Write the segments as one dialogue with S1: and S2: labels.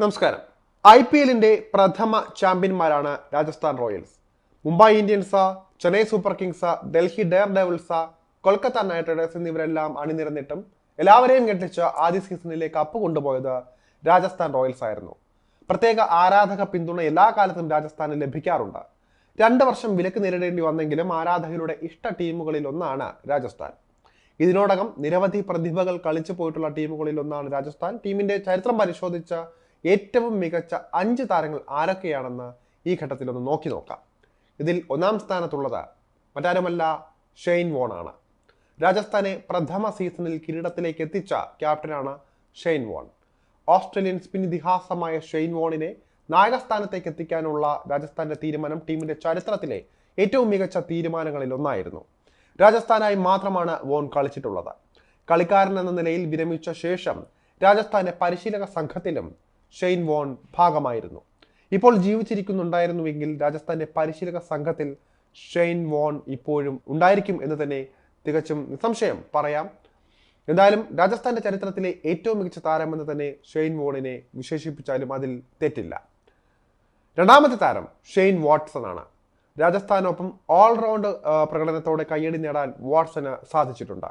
S1: നമസ്കാരം. I P എല്ലിന്റെ പ്രഥമ ചാമ്പ്യന്മാരാണ് Rajasthan Royals. Mumbai Indians Chennai Super Kings Delhi Daredevils Kolkata Knight Riders എന്നിവരെല്ലാം അണിനിരന്നിട്ടും എല്ലാവരെയും ഞെട്ടിച്ച് ആദ്യ സീസണിലെ കപ്പ് കൊണ്ടുപോയത് രാജസ്ഥാൻ റോയൽസ് ആയിരുന്നു. പ്രത്യേക ആരാധക പിന്തുണ എല്ലാ കാലത്തും രാജസ്ഥാന് ലഭിക്കാറുണ്ട്. രണ്ട് വർഷം വിലക്ക് നേരിടേണ്ടി വന്നെങ്കിലും ആരാധകരുടെ ഇഷ്ട ടീമുകളിൽ ഒന്നാണ് രാജസ്ഥാൻ. ഇതിനോടകം നിരവധി പ്രതിഭകൾ കളിച്ചു പോയിട്ടുള്ള ടീമുകളിൽ ഒന്നാണ് രാജസ്ഥാൻ. ടീമിന്റെ ചരിത്രം പരിശോധിച്ച ഏറ്റവും മികച്ച അഞ്ച് താരങ്ങൾ ആരൊക്കെയാണെന്ന് ഈ ഘട്ടത്തിൽ ഒന്ന് നോക്കി നോക്കാം. ഇതിൽ ഒന്നാം സ്ഥാനത്തുള്ളത് മറ്റാരുമല്ല ഷെയ്ൻ വോൺ ആണ്. രാജസ്ഥാനെ പ്രഥമ സീസണിൽ കിരീടത്തിലേക്ക് എത്തിച്ച ക്യാപ്റ്റനാണ് ഷെയ്ൻ വോൺ. ഓസ്ട്രേലിയൻ സ്പിൻ ഇതിഹാസമായ ഷെയ്ൻ വോണിനെ നായകസ്ഥാനത്തേക്ക് എത്തിക്കാനുള്ള രാജസ്ഥാന്റെ തീരുമാനം ടീമിന്റെ ചരിത്രത്തിലെ ഏറ്റവും മികച്ച തീരുമാനങ്ങളിൽ ഒന്നായിരുന്നു. രാജസ്ഥാനായി മാത്രമാണ് വോൺ കളിച്ചിട്ടുള്ളത്. കളിക്കാരൻ എന്ന നിലയിൽ വിരമിച്ച ശേഷം രാജസ്ഥാന്റെ പരിശീലക സംഘത്തിലും ഷെയ്ൻ വോൺ ഭാഗമായിരുന്നു. ഇപ്പോൾ ജീവിച്ചിരിക്കുന്നുണ്ടായിരുന്നുവെങ്കിൽ രാജസ്ഥാന്റെ പരിശീലക സംഘത്തിൽ ഷെയ്ൻ വോൺ ഇപ്പോഴും ഉണ്ടായിരിക്കും എന്ന് തന്നെ തികച്ചും നിസ്സംശയം പറയാം. എന്തായാലും രാജസ്ഥാന്റെ ചരിത്രത്തിലെ ഏറ്റവും മികച്ച താരമെന്ന് തന്നെ ഷെയ്ൻ വോണിനെ വിശേഷിപ്പിച്ചാലും അതിൽ തെറ്റില്ല. രണ്ടാമത്തെ താരം ഷെയ്ൻ വാട്സൺ ആണ്. രാജസ്ഥാനൊപ്പം ഓൾറൗണ്ട് പ്രകടനത്തോടെ കയ്യടി നേടാൻ വാട്സന് സാധിച്ചിട്ടുണ്ട്.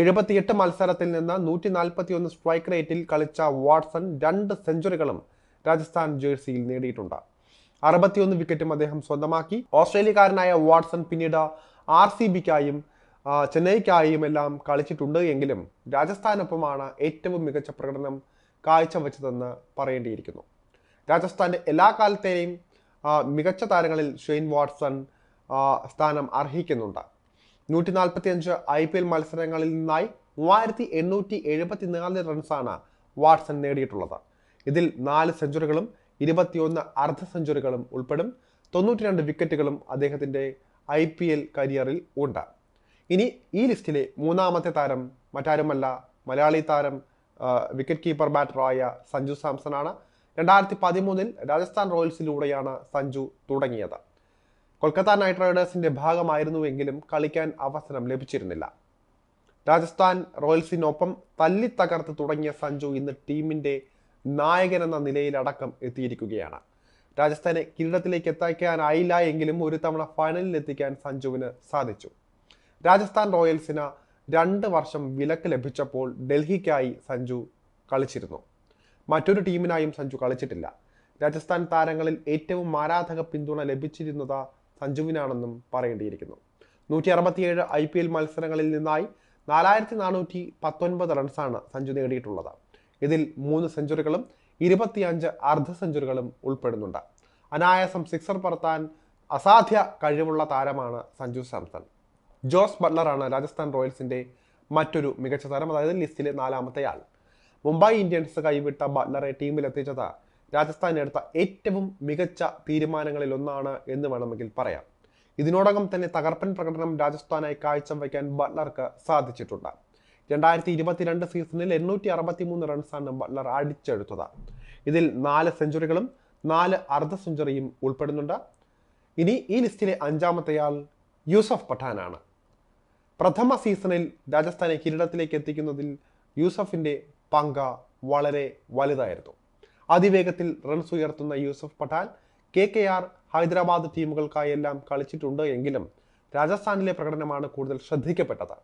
S1: എഴുപത്തിയെട്ട് മത്സരത്തിൽ നിന്ന് നൂറ്റി നാൽപ്പത്തി ഒന്ന് സ്ട്രൈക്ക് റേറ്റിൽ കളിച്ച വാട്സൺ രണ്ട് സെഞ്ചുറികളും രാജസ്ഥാൻ ജേഴ്സിയിൽ നേടിയിട്ടുണ്ട്. അറുപത്തിയൊന്ന് വിക്കറ്റും അദ്ദേഹം സ്വന്തമാക്കി. ഓസ്ട്രേലിയക്കാരനായ വാട്സൺ പിന്നീട് ആർ സി ബിക്കായും ചെന്നൈക്കായും എല്ലാം കളിച്ചിട്ടുണ്ട് എങ്കിലും രാജസ്ഥാനൊപ്പമാണ് ഏറ്റവും മികച്ച പ്രകടനം കാഴ്ചവെച്ചതെന്ന് പറയേണ്ടിയിരിക്കുന്നു. രാജസ്ഥാന്റെ എല്ലാ കാലത്തെയും മികച്ച താരങ്ങളിൽ ഷെയ്ൻ വാട്സൺ സ്ഥാനം അർഹിക്കുന്നുണ്ട്. നൂറ്റി നാൽപ്പത്തി അഞ്ച് ഐ പി എൽ മത്സരങ്ങളിൽ നിന്നായി മൂവായിരത്തി എണ്ണൂറ്റി എഴുപത്തി നാല് റൺസാണ് വാട്സൺ നേടിയിട്ടുള്ളത്. ഇതിൽ നാല് സെഞ്ചുറികളും ഇരുപത്തിയൊന്ന് അർദ്ധ സെഞ്ചുറികളും ഉൾപ്പെടും. തൊണ്ണൂറ്റി രണ്ട് വിക്കറ്റുകളും അദ്ദേഹത്തിന്റെ ഐ പി എൽ കരിയറിൽ ഉണ്ട്. ഇനി ഈ ലിസ്റ്റിലെ മൂന്നാമത്തെ താരം മറ്റാരുമല്ല മലയാളി താരം വിക്കറ്റ് കീപ്പർ ബാറ്ററായ സഞ്ജു സാംസൺ ആണ് രണ്ടായിരത്തി പതിമൂന്നിൽ രാജസ്ഥാൻ റോയൽസിലൂടെയാണ് സഞ്ജു തുടങ്ങിയത്. കൊൽക്കത്ത നൈറ്റ് റൈഡേഴ്സിന്റെ ഭാഗമായിരുന്നുവെങ്കിലും കളിക്കാൻ അവസരം ലഭിച്ചിരുന്നില്ല. രാജസ്ഥാൻ റോയൽസിനൊപ്പം തല്ലി തകർത്ത് തുടങ്ങിയ സഞ്ജു ഇന്ന് ടീമിന്റെ നായകൻ എന്ന നിലയിലടക്കം എത്തിയിരിക്കുകയാണ്. രാജസ്ഥാനെ കിരീടത്തിലേക്ക് എത്തിക്കാനായില്ല എങ്കിലും ഒരു തവണ ഫൈനലിൽ എത്തിക്കാൻ സഞ്ജുവിന് സാധിച്ചു. രാജസ്ഥാൻ റോയൽസിന് രണ്ട് വർഷം വിലക്ക് ലഭിച്ചപ്പോൾ ഡൽഹിക്കായി സഞ്ജു കളിച്ചിരുന്നു. മറ്റൊരു ടീമിനായും സഞ്ജു കളിച്ചിട്ടില്ല. രാജസ്ഥാൻ താരങ്ങളിൽ ഏറ്റവും ആരാധക പിന്തുണ ലഭിച്ചിരുന്നത് സഞ്ജുവിനാണെന്നും പറയേണ്ടിയിരിക്കുന്നു. നൂറ്റി അറുപത്തിയേഴ് ഐ പി എൽ മത്സരങ്ങളിൽ നിന്നായി നാലായിരത്തി നാനൂറ്റി പത്തൊൻപത് റൺസാണ് സഞ്ജു നേടിയിട്ടുള്ളത്. ഇതിൽ മൂന്ന് സെഞ്ചുറികളും ഇരുപത്തിയഞ്ച് അർദ്ധ സെഞ്ചുറികളും ഉൾപ്പെടുന്നുണ്ട്. അനായാസം സിക്സർ പറത്താൻ അസാധ്യ കഴിവുള്ള താരമാണ് സഞ്ജു സാംസൺ. ജോസ് ബട്ട്ലറാണ് രാജസ്ഥാൻ റോയൽസിന്റെ മറ്റൊരു മികച്ച താരം അതായത് ലിസ്റ്റിലെ നാലാമത്തെ ആൾ. മുംബൈ ഇന്ത്യൻസ് കൈവിട്ട ബട്ട്ലറെ ടീമിലെത്തിച്ചത് രാജസ്ഥാൻ എടുത്ത ഏറ്റവും മികച്ച തീരുമാനങ്ങളിൽ ഒന്നാണ് എന്ന് വേണമെങ്കിൽ പറയാം. ഇതിനോടകം തന്നെ തകർപ്പൻ പ്രകടനം രാജസ്ഥാനായി കാഴ്ചവെക്കാൻ ബട്ട്ലർക്ക് സാധിച്ചിട്ടുണ്ട്. രണ്ടായിരത്തി ഇരുപത്തിരണ്ട് സീസണിൽ എണ്ണൂറ്റി അറുപത്തി മൂന്ന് റൺസാണ് ബട്ട്ലർ അടിച്ചെടുത്തത്. ഇതിൽ നാല് സെഞ്ചുറികളും നാല് അർദ്ധ സെഞ്ചുറിയും ഉൾപ്പെടുന്നുണ്ട്. ഇനി ഈ ലിസ്റ്റിലെ അഞ്ചാമത്തെയാൾ യൂസഫ് പഠാനാണ്. പ്രഥമ സീസണിൽ രാജസ്ഥാനെ കിരീടത്തിലേക്ക് എത്തിക്കുന്നതിൽ യൂസഫിന്റെ പങ്ക് വളരെ വലുതായിരുന്നു. അതിവേഗത്തിൽ റൺസ് ഉയർത്തുന്ന Yusuf Pathan K K R Hyderabad ടീമുകൾക്കായെല്ലാം കളിച്ചിട്ടുണ്ട് എങ്കിലും രാജസ്ഥാനിലെ പ്രകടനമാണ് കൂടുതൽ ശ്രദ്ധിക്കപ്പെട്ടത്.